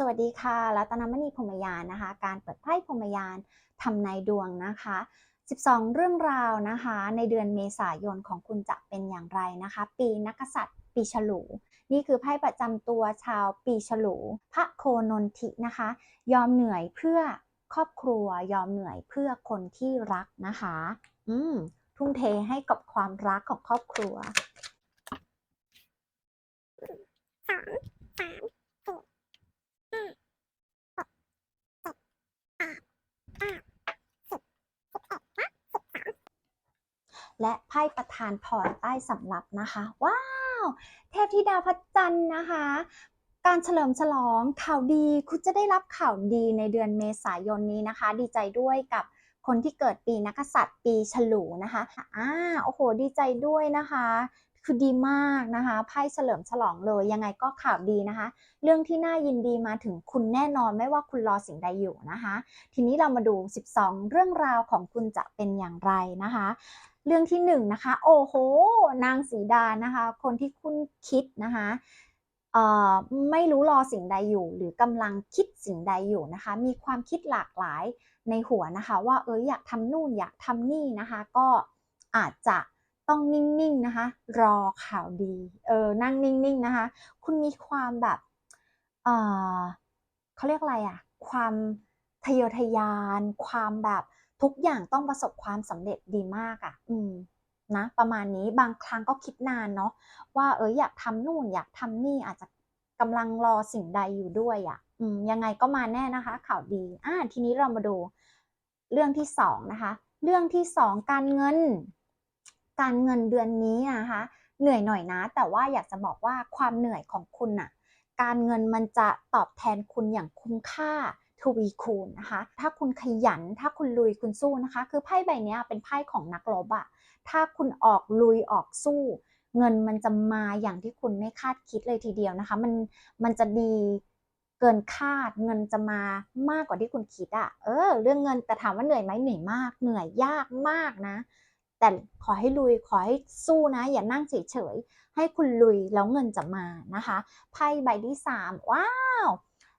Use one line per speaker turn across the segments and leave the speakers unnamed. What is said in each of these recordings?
สวัสดีค่ะ รัตนมณีพรมยานนะคะ การเปิดไพ่พรมยานทำนายดวงนะคะ 12 เรื่องราวนะคะ ในเดือนเมษายนของคุณจะเป็นอย่างไรนะคะ ปีนักกษัตริย์ ปีฉลูนี่คือไพ่ประจำตัวชาวปีฉลู พระโคนนทินะคะ ยอมเหนื่อยเพื่อครอบครัว ยอมเหนื่อยเพื่อคนที่รักนะคะ อืม ทุ่มเทให้กับความรักของครอบครัว
สองสามสี่ห้าหกเจ็ดแปดเก้าสิบสิบเอ็ดและสิบสอง
และไพ่ประธานพรใต้สำรับนะคะ ว้าว เทพธิดาพระจันทร์นะคะ การเฉลิมฉลองข่าวดีคุณจะได้รับข่าวดีในเดือนเมษายนนี้นะคะ ดีใจด้วยกับคนที่เกิดปีนักกษัตริย์ปีฉลูนะคะอ่าโอ้โห ดีใจด้วยนะคะคือดีมากนะคะไพ่เฉลิมฉลองเลยยังไงก็ข่าวดีนะคะ เรื่องที่น่ายินดีมาถึงคุณแน่นอนไม่ว่าคุณรอสิ่งใดอยู่นะคะ ทีนี้เรามาดู 12 เรื่องราวของคุณจะเป็นอย่างไรนะคะ เรื่องที่หนึ่งนะคะ โอ้โห นางสีดานะคะ คนที่คุณคิดนะคะไม่รู้รอสิ่งใดอยู่ หรือกำลังคิดสิ่งใดอยู่นะคะ มีความคิดหลากหลายในหัวนะคะ ว่าเอออยากทำนู่นอยากทำนี่นะคะ ก็อาจจะต้องนิ่งๆนะคะ รอข่าวดีเออนั่งนิ่งๆนะคะ คุณมีความแบบเออเขาเรียกอะไรอะความทะเยอทะยาน ความแบบ ทุกอย่างต้องประสบความสำเร็จดีมากอะอืมนะ ประมาณนี้บางครั้งก็คิดนานเนาะว่าเอออยากทำนู่นอยากทำนี่อาจจะกำลังรอสิ่งใดอยู่ด้วยอะ่ะ อืมยังไงก็มาแน่นะคะ ข่าวดีอ่าทีนี้เรามาดู เรื่องที่สองนะคะ เรื่องที่สองการเงิน การเงินเดือนนี้นะคะ เหนื่อยหน่อยนะ แต่ว่าอยากจะบอกว่าความเหนื่อยของคุณน่ะ การเงินมันจะตอบแทนคุณอย่างคุ้มค่า ทวีคูณนะคะ ถ้าคุณขยัน ถ้าคุณลุยคุณสู้นะคะ คือไพ่ใบนี้เป็นไพ่ของนักรบอะถ้าคุณออกลุยออกสู้ เงินมันจะมาอย่างที่คุณไม่คาดคิดเลยทีเดียวนะคะ มันมันจะดีเกินคาดเงินจะมามากกว่าที่คุณคิดอะเออ เรื่องเงินแต่ถามว่าเหนื่อยไหมเหนื่อยมาก เหนื่อยยากมากนะ แต่ขอให้ลุยขอให้สู้นะ อย่านั่งเฉยๆให้คุณลุยแล้วเงินจะมานะคะไพ่ใบที่สามว้าว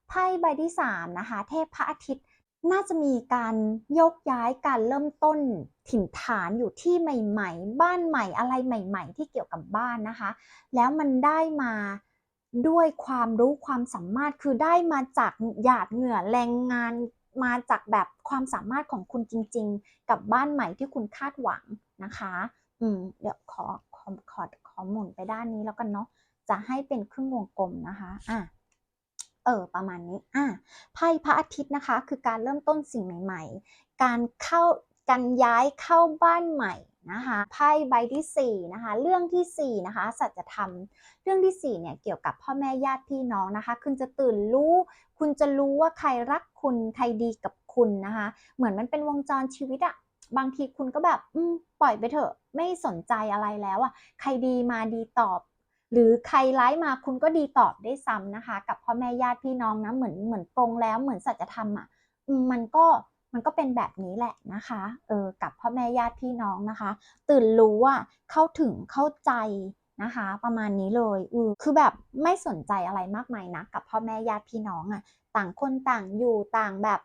ไพ่ใบที่สามนะคะ เทพพระอาทิตย์น่าจะมีการยกย้ายการเริ่มต้นถิ่นฐานอยู่ที่ใหม่ ๆ บ้านใหม่อะไรใหม่ ๆ ที่เกี่ยวกับบ้านนะคะ แล้วมันได้มาด้วยความรู้ความสามารถคือได้มาจากหยาดเหงื่อแรงงานมาจากแบบความสามารถของคุณจริง ๆ กับบ้านใหม่ที่คุณคาดหวังนะคะ อืมเดี๋ยวขอขอขอขอหมุนไปด้านนี้แล้วกันเนาะจะให้เป็นครึ่งวงกลมนะคะอะ ออประมาณนี้อะไพ่พระอาทิตย์นะคะ คือการเริ่มต้นสิ่งใหม่ ๆ การเข้าการย้ายเข้าบ้านใหม่นะคะไพ่ใบที่สี่นะคะเรื่องที่สี่นะคะสัจธรรมเรื่องที่สี่เนี่ยเกี่ยวกับพ่อแม่ญาติพี่น้องนะคะ คุณจะตื่นรู้ คุณจะรู้ว่าใครรักคุณใครดีกับคุณนะคะ เหมือนมันเป็นวงจรชีวิตอะบางทีคุณก็แบบอืมปล่อยไปเถอะไม่สนใจอะไรแล้วอะใครดีมาดีตอบ หรือใครร้ายมาคุณก็ดีตอบได้ซ้ำนะคะ กับพ่อแม่ญาติพี่น้องนะเหมือนเหมือนปรงแล้วเหมือนสัจธรรมอะอืมมันก็มันก็เป็นแบบนี้แหละนะคะ เออ กับพ่อแม่ญาติพี่น้องนะคะ ตื่นรู้ว่าเข้าถึงเข้าใจนะคะ ประมาณนี้เลยอือคือแบบไม่สนใจอะไรมากมายนะกับพ่อแม่ญาติพี่น้องอะ่ะ ต่างคนต่างอยู่ต่างแบบ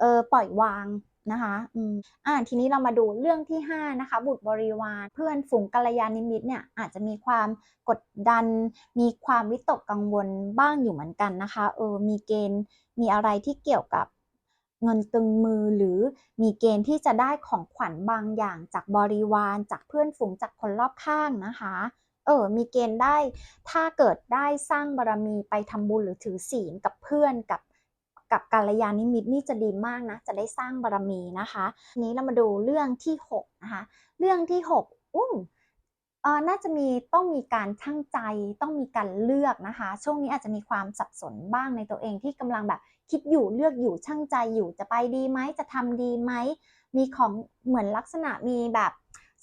เออปล่อยวาง นะคะอืมอ่าทีนี้เรามาดูเรื่องที่ 5 นะคะ บุตรบริวาร เพื่อนฝูงกัลยาณมิตรเนี่ยอาจจะมีความกดดัน มีความวิตกกังวลบ้างอยู่เหมือนกันนะคะ เออ มีเกณฑ์ มีอะไรที่เกี่ยวกับเงินตึงมือหรือมีเกณฑ์ที่จะได้ของขวัญบางอย่างจากบริวารจากเพื่อนฝูงจากคนรอบข้างนะคะ เออ มีเกณฑ์ได้ ถ้าเกิดได้สร้างบารมีไปทำบุญหรือถือศีลกับเพื่อนกับ กับกัลยาณมิตนี่จะดีมากนะ จะได้สร้างบารมีนะคะนี้เรามาดูเรื่องที่6นะคะเรื่องที่ 6 อุ้มเออน่าจะมีต้องมีการชั่งใจต้องมีการเลือกนะคะ ช่วงนี้อาจจะมีความสับสนบ้างในตัวเองที่กำลังแบบคิดอยู่เลือกอยู่ชั่งใจอยู่จะไปดีไหมจะทำดีไหมมีของเหมือนลักษณะมีแบบ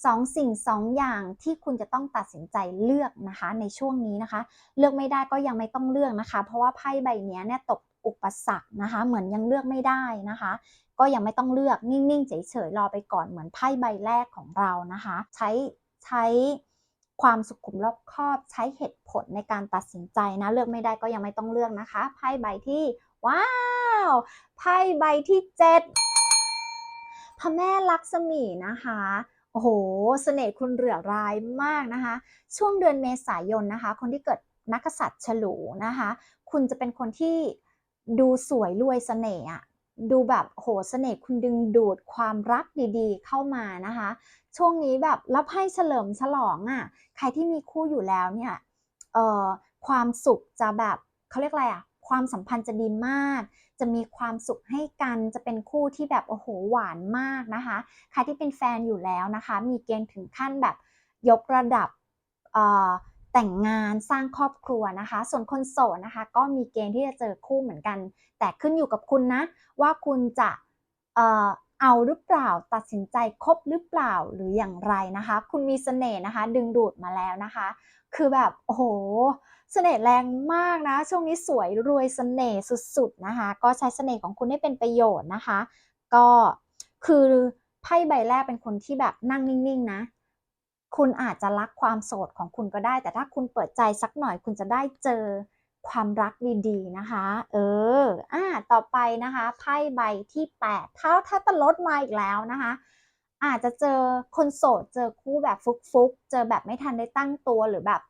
สองสิ่งสองอย่างที่คุณจะต้องตัดสินใจเลือกนะคะในช่วงนี้นะคะ เลือกไม่ได้ก็ยังไม่ต้องเลือกนะคะ เพราะว่าไพ่ใบนี้เนี่ยตกอุปสรรคนะคะ เหมือนยังเลือกไม่ได้นะคะ ก็ยังไม่ต้องเลือกนิ่งๆเฉยๆรอไปก่อนเหมือนไพ่ใบแรกของเรานะคะ ใช้ใช้ความสุขุมรอบคอบใช้เหตุผลในการตัดสินใจนะเลือกไม่ได้ก็ยังไม่ต้องเลือกนะคะไพ่ใบที่ว้าวไพ่ใบที่เจ็ดพระแม่ลักษมีนะคะ โอ้โหเสน่ห์คุณเหลือร้ายมากนะคะ ช่วงเดือนเมษายนนะคะ คนที่เกิดนักษัตริย์ฉลูนะคะ คุณจะเป็นคนที่ดูสวยรวยเสน่ห์อะดูแบบโหเสน่ห์คุณดึงดูดความรักดีๆ เข้ามานะคะ ช่วงนี้แบบรับให้เฉลิมฉลองอะ่ะใครที่มีคู่อยู่แล้วเนี่ยเอ่อความสุขจะแบบเขาเรียกอะไรอะ่ะ ความสัมพันธ์จะดีมาก จะมีความสุขให้กัน จะเป็นคู่ที่แบบโอ้โหหวานมากนะคะ ใครที่เป็นแฟนอยู่แล้วนะคะ มีเกณฑ์ถึงขั้นแบบยกระดับแต่งงานสร้างครอบครัวนะคะ ส่วนคนโสดนะคะ ก็มีเกณฑ์ที่จะเจอคู่เหมือนกัน แต่ขึ้นอยู่กับคุณนะว่าคุณจะ เอาหรือเปล่าตัดสินใจคบหรือเปล่าหรืออย่างไรนะคะ คุณมีเสน่ห์นะคะ ดึงดูดมาแล้วนะคะ คือแบบโอ้โหเสน่ห์แรงมากนะ ช่วงนี้สวยรวยเสน่ห์สุดๆนะคะ ก็ใช้เสน่ห์ของคุณให้เป็นประโยชน์นะคะ ก็คือไพ่ใบแรกเป็นคนที่แบบนั่งนิ่งๆนะ คุณอาจจะรักความโสดของคุณก็ได้ แต่ถ้าคุณเปิดใจสักหน่อยคุณจะได้เจอ ความรักดีๆนะคะ เออ อ่า ต่อไปนะคะ ไพ่ใบที่ 8 ถ้าถ้าตลดมาอีกแล้วนะคะ อาจจะเจอคนโสด เจอคู่แบบฟุกๆ เจอแบบไม่ทันได้ตั้งตัวหรือแบบ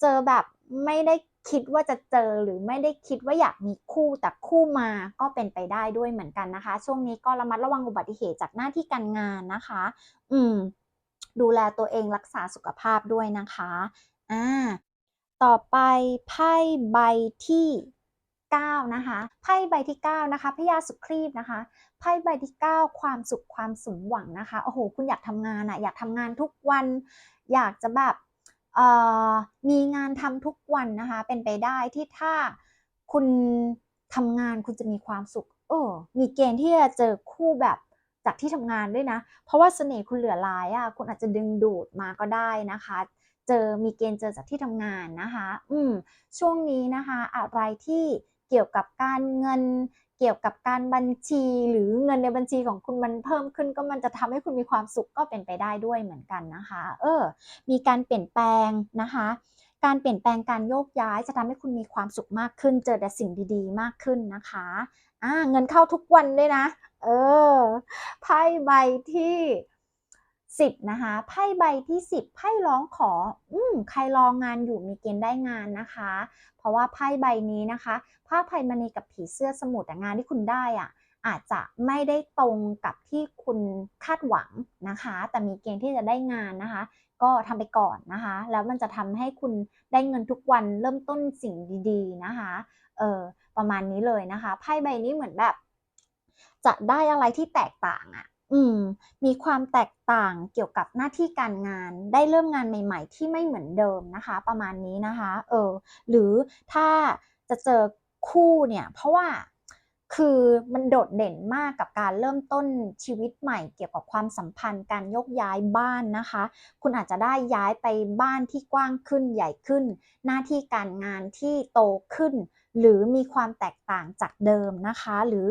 เจอแบบไม่ได้คิดว่าจะเจอหรือไม่ได้คิดว่าอยากมีคู่แต่คู่มาก็เป็นไปได้ด้วยเหมือนกันนะคะ ช่วงนี้ก็ระมัดระวังอุบัติเหตุจากหน้าที่การงานนะคะ อืม ดูแลตัวเองรักษาสุขภาพด้วยนะคะ อ่า ต่อไปไพ่ใบที่ 9 นะคะ ไพ่ใบที่ 9 นะคะพญาสุครีบนะคะ ไพ่ใบที่ 9 ความสุขความสมหวังนะคะ โอ้โห คุณอยากทำงานอะอยากทำงานทุกวัน อยากจะแบบเอ่อมีงานทำทุกวันนะคะ เป็นไปได้ที่ถ้าคุณทำงานคุณจะมีความสุข เออ มีเกณฑ์ที่จะเจอคู่แบบจากที่ทำงานด้วยนะ เพราะว่าเสน่ห์คุณเหลือหลายอะ คุณอาจจะดึงดูดมาก็ได้นะคะ เจอมีเกณฑ์เจอจากที่ทำงานนะคะ อืมช่วงนี้นะคะอะไรที่เกี่ยวกับการเงิน เกี่ยวกับการบัญชีหรือเงินในบัญชีของคุณมันเพิ่มขึ้นก็มันจะทำให้คุณมีความสุขก็เป็นไปได้ด้วยเหมือนกันนะคะ เออ มีการเปลี่ยนแปลงนะคะ การเปลี่ยนแปลงการโยกย้ายจะทำให้คุณมีความสุขมากขึ้น เจอแต่สิ่งดีๆ มากขึ้นนะคะอ่าเงินเข้าทุกวันด้วยนะ เออไพ่ใบที่ สิบนะคะไพ่ใบที่สิบไพ่ร้องขอ อืมใครรองงานอยู่มีเกณฑ์ได้งานนะคะ เพราะว่าไพ่ใบนี้นะคะผ้าไพ่มณีกับผีเสื้อสมุทรแต่งานที่คุณได้อะอาจจะไม่ได้ตรงกับที่คุณคาดหวังนะคะ แต่มีเกณฑ์ที่จะได้งานนะคะ ก็ทำไปก่อนนะคะ แล้วมันจะทำให้คุณได้เงินทุกวันเริ่มต้นสิ่งดีๆนะคะเออประมาณนี้เลยนะคะไพ่ใบนี้เหมือนแบบ จะได้อะไรที่แตกต่างอะ่ะ อืม มีความแตกต่างเกี่ยวกับหน้าที่การงาน ได้เริ่มงานใหม่ ๆ ที่ไม่เหมือนเดิมนะคะ ประมาณนี้นะคะ เออ หรือถ้าจะเจอคู่เนี่ย เพราะว่าคือมันโดดเด่นมากกับการเริ่มต้นชีวิตใหม่เกี่ยวกับความสัมพันธ์การยกย้ายบ้านนะคะ คุณอาจจะได้ย้ายไปบ้านที่กว้างขึ้นใหญ่ขึ้น หน้าที่การงานที่โตขึ้น หรือมีความแตกต่างจากเดิมนะคะ หรือ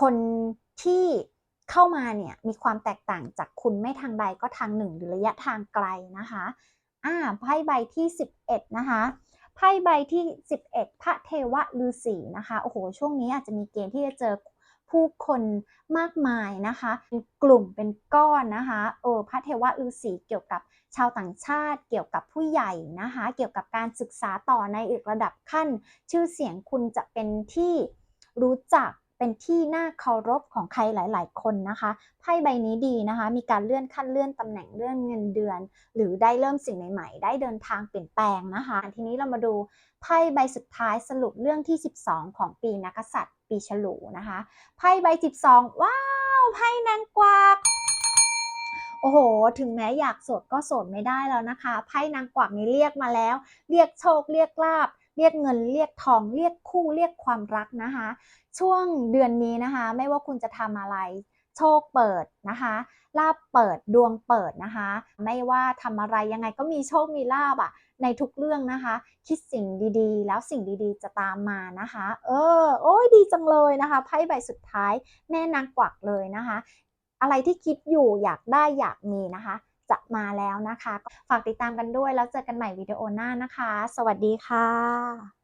คนที่ เข้ามาเนี่ยมีความแตกต่างจากคุณไม่ทางใดก็ทางหนึ่งหรือระยะทางไกลนะคะอ่าไพ่ใบที่ 11 นะคะไพ่ใบที่ 11 พระเทวะฤาษีนะคะโอ้โหช่วงนี้อาจจะมีเกณฑ์ที่จะเจอผู้คนมากมายนะคะเป็นกลุ่มเป็นก้อนนะคะเออพระเทวะฤาษีเกี่ยวกับชาวต่างชาติ เกี่ยวกับผู้ใหญ่นะคะ เกี่ยวกับการศึกษาต่อในอีกระดับขั้น ชื่อเสียงคุณจะเป็นที่รู้จัก เป็นที่น่าเคารพของใครหลาย ๆ คนนะคะไพ่ใบนี้ดีนะคะ มีการเลื่อนขั้นเลื่อนตำแหน่งเลื่อนเงินเดือน หรือได้เริ่มสิ่งใหม่ ๆ ได้เดินทางเปลี่ยนแปลงนะคะ ทีนี้เรามาดูไพ่ใบสุดท้ายสรุปเรื่องที่ 12 ของปีนักษัตริย์ ปีฉลูนะคะไพ่ใบ 12 ว้าวไพ่นางกวักโอ้โห ถึงแม้อยากโสดก็โสดไม่ได้แล้วนะคะไพ่นางกวักนี้เรียกมาแล้ว เรียกโชคเรียกลาบ เรียกเงินเรียกทองเรียกคู่เรียกความรักนะคะ ช่วงเดือนนี้นะคะ ไม่ว่าคุณจะทำอะไรโชคเปิดนะคะลาบเปิดดวงเปิดนะคะ ไม่ว่าทำอะไรยังไงก็มีโชคมีลาบอะในทุกเรื่องนะคะ คิดสิ่งดีๆ แล้วสิ่งดีๆ จะตามมานะคะ เออ โอ้ยดีจังเลยนะคะไพ่ใบสุดท้ายแม่นางกวักเลยนะคะ อะไรที่คิดอยู่อยากได้อยากมีนะคะ จะมาแล้วนะคะ ฝากติดตามกันด้วยแล้วเจอกันใหม่วิดีโอหน้านะคะ สวัสดีค่ะ